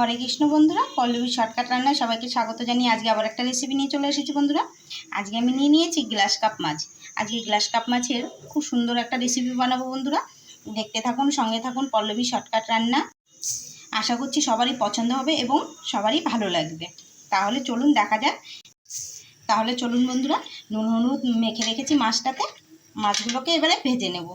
হরে কৃষ্ণ বন্ধুরা, পল্লবী শর্টকাট রান্নায় সবাইকে স্বাগত জানিয়ে আজকে আবার একটা রেসিপি নিয়ে চলে এসেছি বন্ধুরা। আজকে আমি নিয়ে নিয়েছি গ্লাস কাপ মাছ। আজকে গ্লাস কাপ মাছের খুব সুন্দর একটা রেসিপি বানাবো বন্ধুরা। দেখতে থাকুন, সঙ্গে থাকুন পল্লবী শর্টকাট রান্না। আশা করছি সবারই পছন্দ হবে এবং সবারই ভালো লাগবে। তাহলে চলুন দেখা যাক। তাহলে চলুন বন্ধুরা, নুন হলুদ মেখে রেখেছি মাছটাতে। মাছগুলোকে এবারে ভেজে নেব।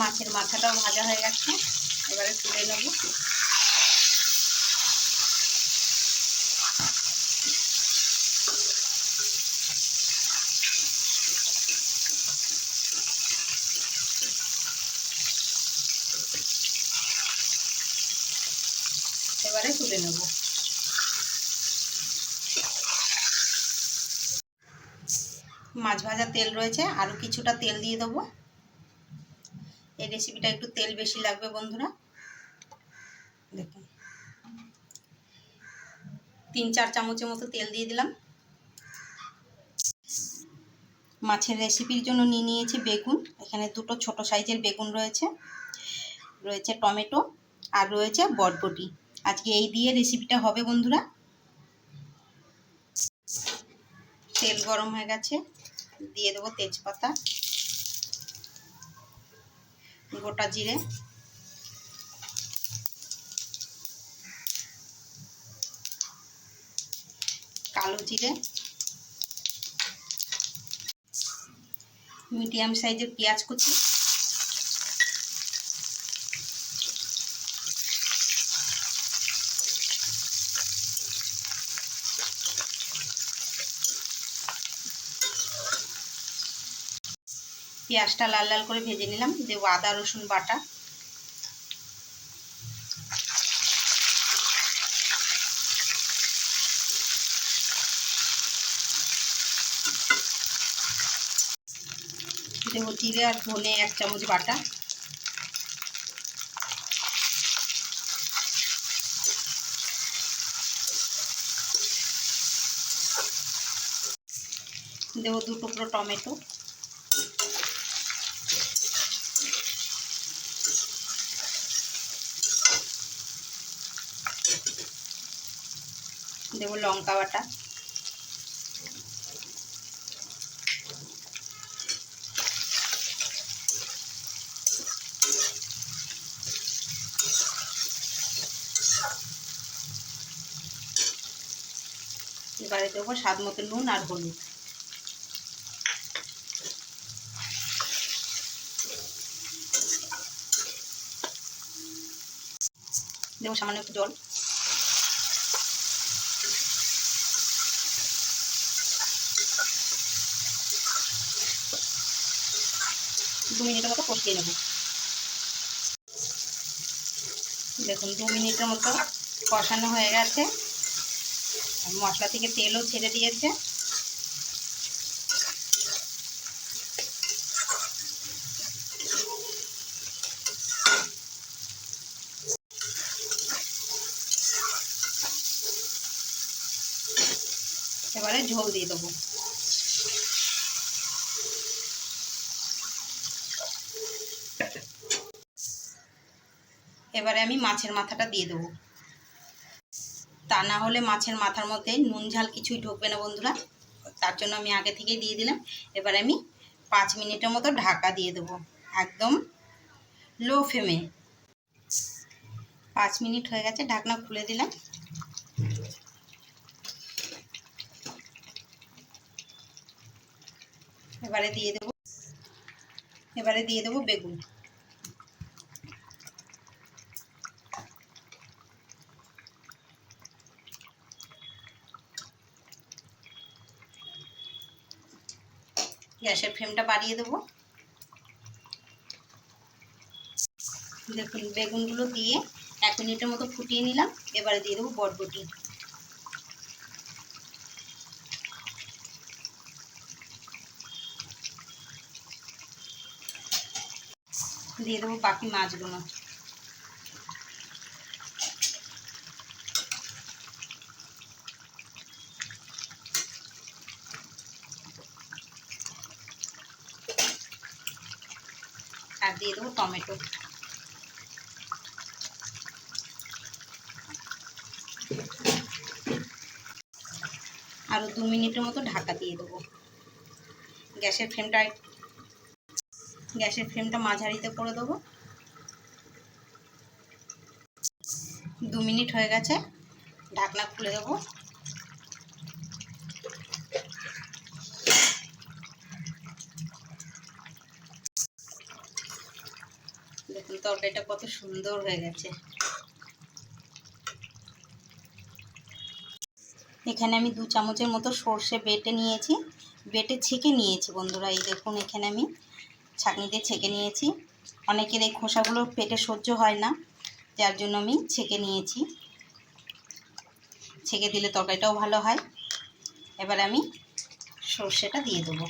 মাছের মাথাটাও ভাজা হয়ে গেছে। এবারে তুলে নেব। এবারে তুলে নেব। মাছ ভাজা তেল রয়েছে আরও কিছুটা তেল দিয়ে দেবো। এই রেসিপিটা একটু তেল বেশি লাগবে, বন্ধুরা। দেখুন। তিন, চার চামচের মতো তেল দিয়ে দিলাম। মাছের রেসিপির জন্য নিয়ে নিয়েছি বেগুন। এখানে দুটো ছোট সাইজের বেগুন রয়েছে। রয়েছে টমেটো আর রয়েছে বটবটি আজকে এই দিয়ে রেসিপিটা হবে, বন্ধুরা। তেল গরম হয়ে গেছে। দিয়ে দেবো তেজপাতা। গোটা জিরে। কালো জিরে। মিডিয়াম সাইজের পেঁয়াজ কুচি। পেঁয়াজটা লাল লাল করে ভেজে নিলাম দেবো আদা, রসুন বাটা। দেবো জিরে আর ধনে এক চামচ বাটা। দেবো দু টুকরো টমেটো। দেবো লঙ্কা বাটা। এবারে দেবো স্বাদ মতো নুন আর হলুদ। দেবো সামান্য একটু জল। দু মিনিটের মতো কষিয়ে নেব। দেখুন দু মিনিটের মতো কষানো হয়ে গেছে। মশলা থেকে তেলও ছেড়ে দিয়েছে। এবারে ঝোল দিয়ে দেবো। এবারে আমি মাছের মাথাটা দিয়ে দেবো। তা না হলে মাছের মাথার মধ্যে নুন ঝাল কিছুই ঢুকবে না বন্ধুরা। তার জন্য আমি আগে থেকেই দিয়ে দিলাম। এবারে আমি পাঁচ মিনিটের মতো ঢাকা দিয়ে দেবো। একদম লো ফ্লেমে। পাঁচ মিনিট হয়ে গেছে, ঢাকনা খুলে দিলাম। এবারে দিয়ে দেবো। এবারে দিয়ে দেবো বেগুন। গ্যাসের ফ্লেমটা বাড়িয়ে দেবো। দেখুন, বেগুনগুলো দিয়ে এক মিনিটের মতো ফুটিয়ে নিলাম। এবারে দিয়ে দেবো বরবটি। দিয়ে দেবো বাকি মাছগুলো। দিয়ে দেবো টমেটো। আরও দু মিনিটের মতো ঢাকা দিয়ে দেবো। গ্যাসের ফ্লেমটা গ্যাসের ফ্লেমটা মাঝারিতে করে দেবো। দু মিনিট হয়ে গেছে। ঢাকনা খুলে দেবো দেখুন তরকারিটা কত সুন্দর হয়ে গেছে। এখানে আমি দু চামচের মতো সর্ষে বেটে নিয়েছি। বেটে ছেঁকে নিয়েছি বন্ধুরা, এই দেখুন এখানে আমি ছাঁকনিতে ছেঁকে নিয়েছি। অনেকের এই খোসাগুলো পেটে সহ্য হয় না, যার জন্য আমি ছেঁকে নিয়েছি। ছেঁকে দিলে তরকারিটাও ভালো হয়। এবার আমি সর্ষেটা দিয়ে দেবো।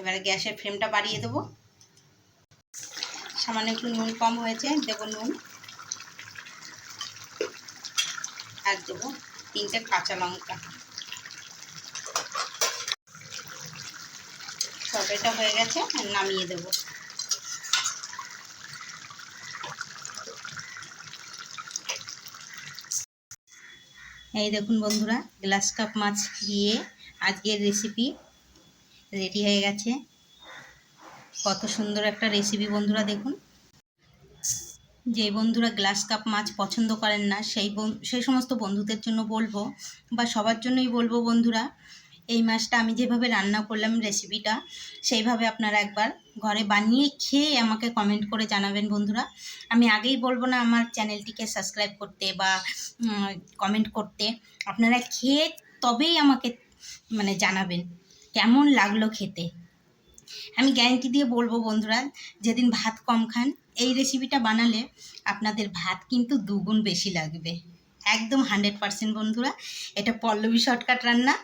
এবারে গ্যাসের ফ্লেমটা বাড়িয়ে দেবো। সামান্য একটু নুন কম হয়েছে, দেবো নুন। আর দেবো তিনটে কাঁচা লঙ্কা। তরকারিটা হয়ে গেছে নামিয়ে দেবো। এই দেখুন বন্ধুরা, গ্লাস কাপ মাছ দিয়ে আজকের রেসিপি রেডি হয়ে গেছে। কত সুন্দর একটা রেসিপি বন্ধুরা দেখুন। যে বন্ধুরা গ্লাস কাপ মাছ পছন্দ করেন না, সেই সেই সমস্ত বন্ধুদের জন্য বলব বা সবার জন্যই বলব বন্ধুরা, এই মাছটা আমি যেভাবে রান্না করলাম রেসিপিটা সেইভাবে আপনারা একবার ঘরে বানিয়ে খেয়ে আমাকে কমেন্ট করে জানাবেন বন্ধুরা। আমি আগেই বলব না, আমার চ্যানেলটিকে সাবস্ক্রাইব করতে বা কমেন্ট করতে, আপনারা খেয়ে তবেই আমাকে মানে জানাবেন। কেমন লাগল খেতে? আমি গ্যারেন্টি দিয়ে বলব বন্ধুরা, যেদিন ভাত কম খান, এই রেসিপিটা বানালে আপনাদের ভাত কিন্তু দুগুণ বেশি লাগবে। একদম হান্ড্রেড পারসেন্ট বন্ধুরা, এটা পল্লবী শর্টকাট রান্না,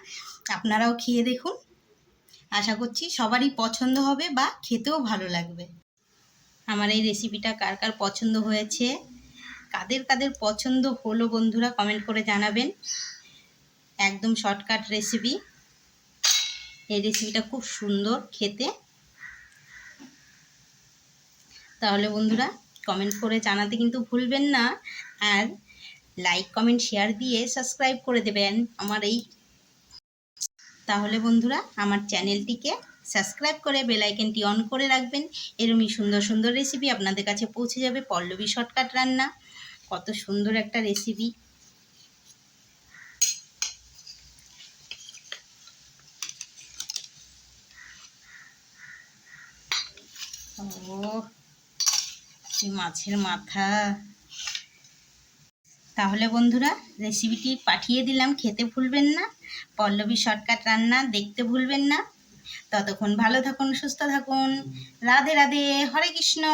আপনারাও খেয়ে দেখুন। আশা করছি সবারই পছন্দ হবে বা খেতেও ভালো লাগবে। আমার এই রেসিপিটা কার কার পছন্দ হয়েছে, কাদের কাদের পছন্দ হলো বন্ধুরা কমেন্ট করে জানাবেন। একদম শর্টকাট রেসিপি এই রেসিপিটা খুব সুন্দর খেতে। তাহলে বন্ধুরা কমেন্ট করে জানাতে কিন্তু ভুলবেন না। আর লাইক কমেন্ট শেয়ার দিয়ে সাবস্ক্রাইব করে দেবেন আমার এই। তাহলে বন্ধুরা, আমার চ্যানেলটিকে সাবস্ক্রাইব করে বেলাইকেনটি অন করে রাখবেন। এরমই সুন্দর সুন্দর রেসিপি আপনাদের কাছে পৌঁছে যাবে। পল্লবী শর্টকাট রান্না। কত সুন্দর একটা রেসিপি মাছের মাথা। তাহলে বন্ধুরা রেসিপিটি পাঠিয়ে দিলাম, খেতে ভুলবেন না। পল্লবী শর্টকাট রান্না দেখতে ভুলবেন না। ততক্ষণ ভালো থাকুন, সুস্থ থাকুন। রাধে রাধে, হরে কৃষ্ণ।